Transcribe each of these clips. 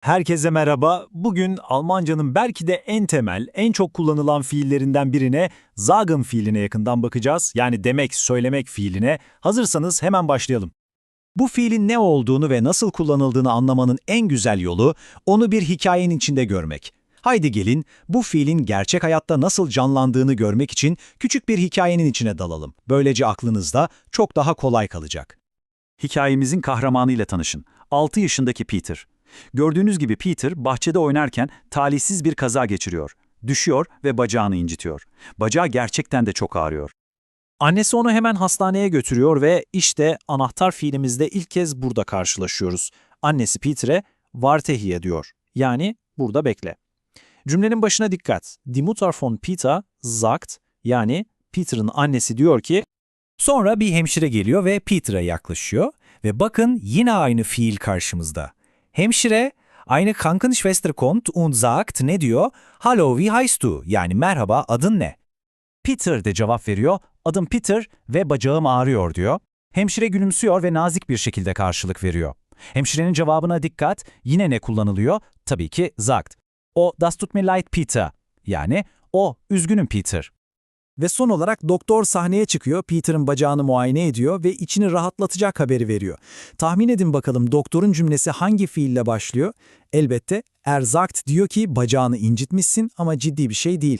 Herkese merhaba. Bugün Almancanın belki de en temel, en çok kullanılan fiillerinden birine sagen fiiline yakından bakacağız. Yani demek, söylemek fiiline. Hazırsanız hemen başlayalım. Bu fiilin ne olduğunu ve nasıl kullanıldığını anlamanın en güzel yolu onu bir hikayenin içinde görmek. Haydi gelin bu fiilin gerçek hayatta nasıl canlandığını görmek için küçük bir hikayenin içine dalalım. Böylece aklınızda çok daha kolay kalacak. Hikayemizin kahramanıyla tanışın. 6 yaşındaki Peter. Gördüğünüz gibi Peter bahçede oynarken talihsiz bir kaza geçiriyor. Düşüyor ve bacağını incitiyor. Bacağı gerçekten de çok ağrıyor. Annesi onu hemen hastaneye götürüyor ve işte anahtar fiilimizde ilk kez burada karşılaşıyoruz. Annesi Peter'e Vartehiye diyor. Yani burada bekle. Cümlenin başına dikkat. Die Mutter von Peter sagt yani Peter'ın annesi diyor ki Sonra bir hemşire geliyor ve Peter'a yaklaşıyor ve bakın yine aynı fiil karşımızda. Hemşire aynı Krankenschwester kommt und sagt ne diyor? Hallo wie heißt du? Yani merhaba adın ne? Peter de cevap veriyor. Adım Peter ve bacağım ağrıyor diyor. Hemşire gülümsüyor ve nazik bir şekilde karşılık veriyor. Hemşirenin cevabına dikkat. Yine ne kullanılıyor? Tabii ki sagt. O das tut mir leid Peter. Yani o üzgünüm Peter. Ve son olarak doktor sahneye çıkıyor, Peter'ın bacağını muayene ediyor ve içini rahatlatacak haberi veriyor. Tahmin edin bakalım doktorun cümlesi hangi fiille başlıyor? Elbette erzakt diyor ki bacağını incitmişsin ama ciddi bir şey değil.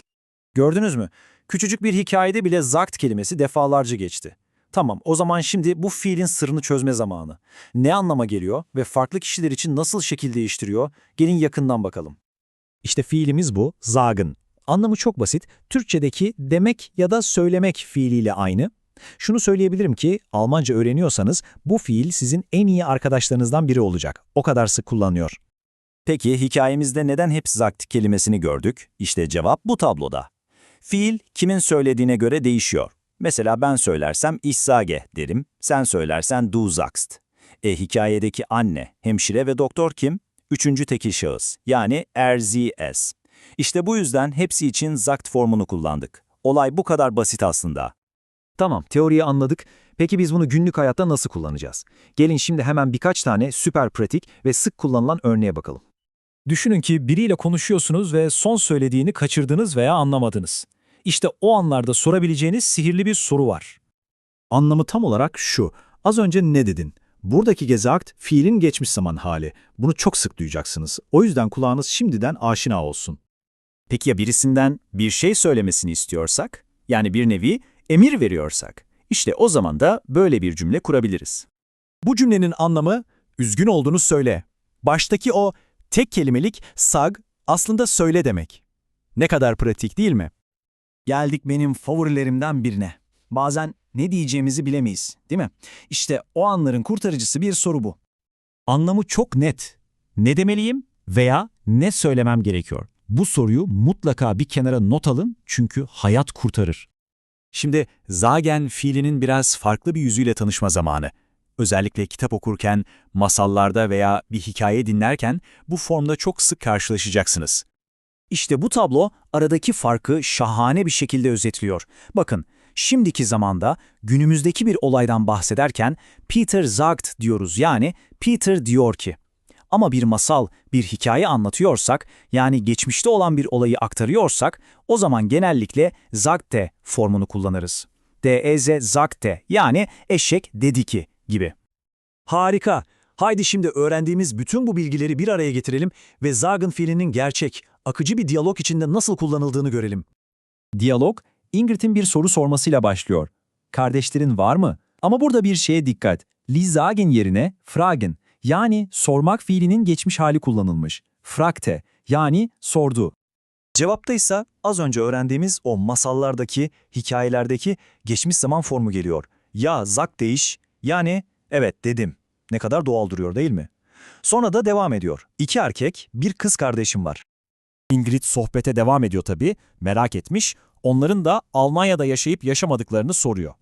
gördünüz mü? Küçücük bir hikayede bile zakt kelimesi defalarca geçti. Tamam o zaman şimdi bu fiilin sırrını çözme zamanı. Ne anlama geliyor ve farklı kişiler için nasıl şekil değiştiriyor? Gelin yakından bakalım. İşte fiilimiz bu, sagen. Anlamı çok basit. Türkçedeki demek ya da söylemek fiiliyle aynı. Şunu söyleyebilirim ki Almanca öğreniyorsanız bu fiil sizin en iyi arkadaşlarınızdan biri olacak. O kadar sık kullanıyor. Peki hikayemizde neden hep sagt kelimesini gördük? İşte cevap bu tabloda. Fiil kimin söylediğine göre değişiyor. Mesela ben söylersem ich sage derim, sen söylersen du sagst. E hikayedeki anne, hemşire ve doktor kim? Üçüncü tekil şahıs, yani es. İşte bu yüzden hepsi için sagt formunu kullandık. Olay bu kadar basit aslında. Tamam, teoriyi anladık. Peki biz bunu günlük hayatta nasıl kullanacağız? Gelin şimdi hemen birkaç tane süper pratik ve sık kullanılan örneğe bakalım. Düşünün ki biriyle konuşuyorsunuz ve son söylediğini kaçırdınız veya anlamadınız. İşte o anlarda sorabileceğiniz sihirli bir soru var. Anlamı tam olarak şu. Az önce ne dedin? Buradaki gezakt fiilin geçmiş zaman hali. Bunu çok sık duyacaksınız. O yüzden kulağınız şimdiden aşina olsun. Peki ya birisinden bir şey söylemesini istiyorsak? Yani bir nevi emir veriyorsak? İşte o zaman da böyle bir cümle kurabiliriz. Bu cümlenin anlamı üzgün olduğunu söyle. Baştaki o tek kelimelik sag aslında söyle demek. Ne kadar pratik değil mi? Geldik benim favorilerimden birine. Bazen ne diyeceğimizi bilemeyiz, değil mi? İşte o anların kurtarıcısı bir soru bu. Anlamı çok net. Ne demeliyim veya ne söylemem gerekiyor? Bu soruyu mutlaka bir kenara not alın çünkü hayat kurtarır. Şimdi zagen fiilinin biraz farklı bir yüzüyle tanışma zamanı. Özellikle kitap okurken, masallarda veya bir hikaye dinlerken bu formda çok sık karşılaşacaksınız. İşte bu tablo aradaki farkı şahane bir şekilde özetliyor. Bakın, şimdiki zamanda günümüzdeki bir olaydan bahsederken Peter sagt diyoruz yani Peter diyor ki. Ama bir masal, bir hikaye anlatıyorsak, yani geçmişte olan bir olayı aktarıyorsak, o zaman genellikle sagte formunu kullanırız. DEZ sagte yani eşek dedi ki gibi. Harika. Haydi şimdi öğrendiğimiz bütün bu bilgileri bir araya getirelim ve sagen fiilinin gerçek, akıcı bir diyalog içinde nasıl kullanıldığını görelim. Diyalog, Ingrid'in bir soru sormasıyla başlıyor. Kardeşlerin var mı? Ama burada bir şeye dikkat. Lizagen yerine fragen yani sormak fiilinin geçmiş hali kullanılmış. Frakte yani sordu. Cevapta ise az önce öğrendiğimiz o masallardaki, hikayelerdeki geçmiş zaman formu geliyor. Ya zak değiş, yani evet dedim. Ne kadar doğal duruyor değil mi? Sonra da devam ediyor. İki erkek, bir kız kardeşim var. Ingrid sohbete devam ediyor tabii, merak etmiş. Onların da Almanya'da yaşayıp yaşamadıklarını soruyor.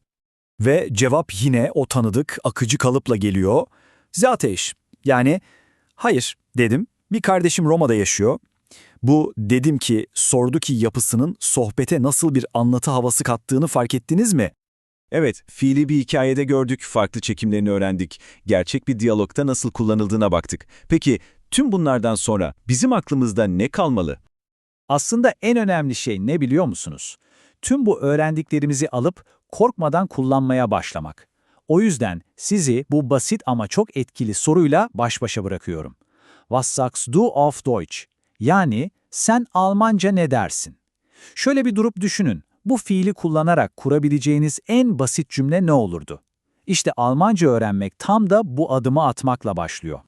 Ve cevap yine o tanıdık, akıcı kalıpla geliyor. Zateş, yani hayır dedim. Bir kardeşim Roma'da yaşıyor. Bu dedim ki sordu ki yapısının sohbete nasıl bir anlatı havası kattığını fark ettiniz mi? Evet, fiili bir hikayede gördük, farklı çekimlerini öğrendik. Gerçek bir diyalogta nasıl kullanıldığına baktık. Peki, Tüm bunlardan sonra bizim aklımızda ne kalmalı? Aslında en önemli şey ne biliyor musunuz? Tüm bu öğrendiklerimizi alıp korkmadan kullanmaya başlamak. O yüzden sizi bu basit ama çok etkili soruyla baş başa bırakıyorum. Was sagst du auf Deutsch? Yani sen Almanca ne dersin? Şöyle bir durup düşünün. Bu fiili kullanarak kurabileceğiniz en basit cümle ne olurdu? İşte Almanca öğrenmek tam da bu adımı atmakla başlıyor.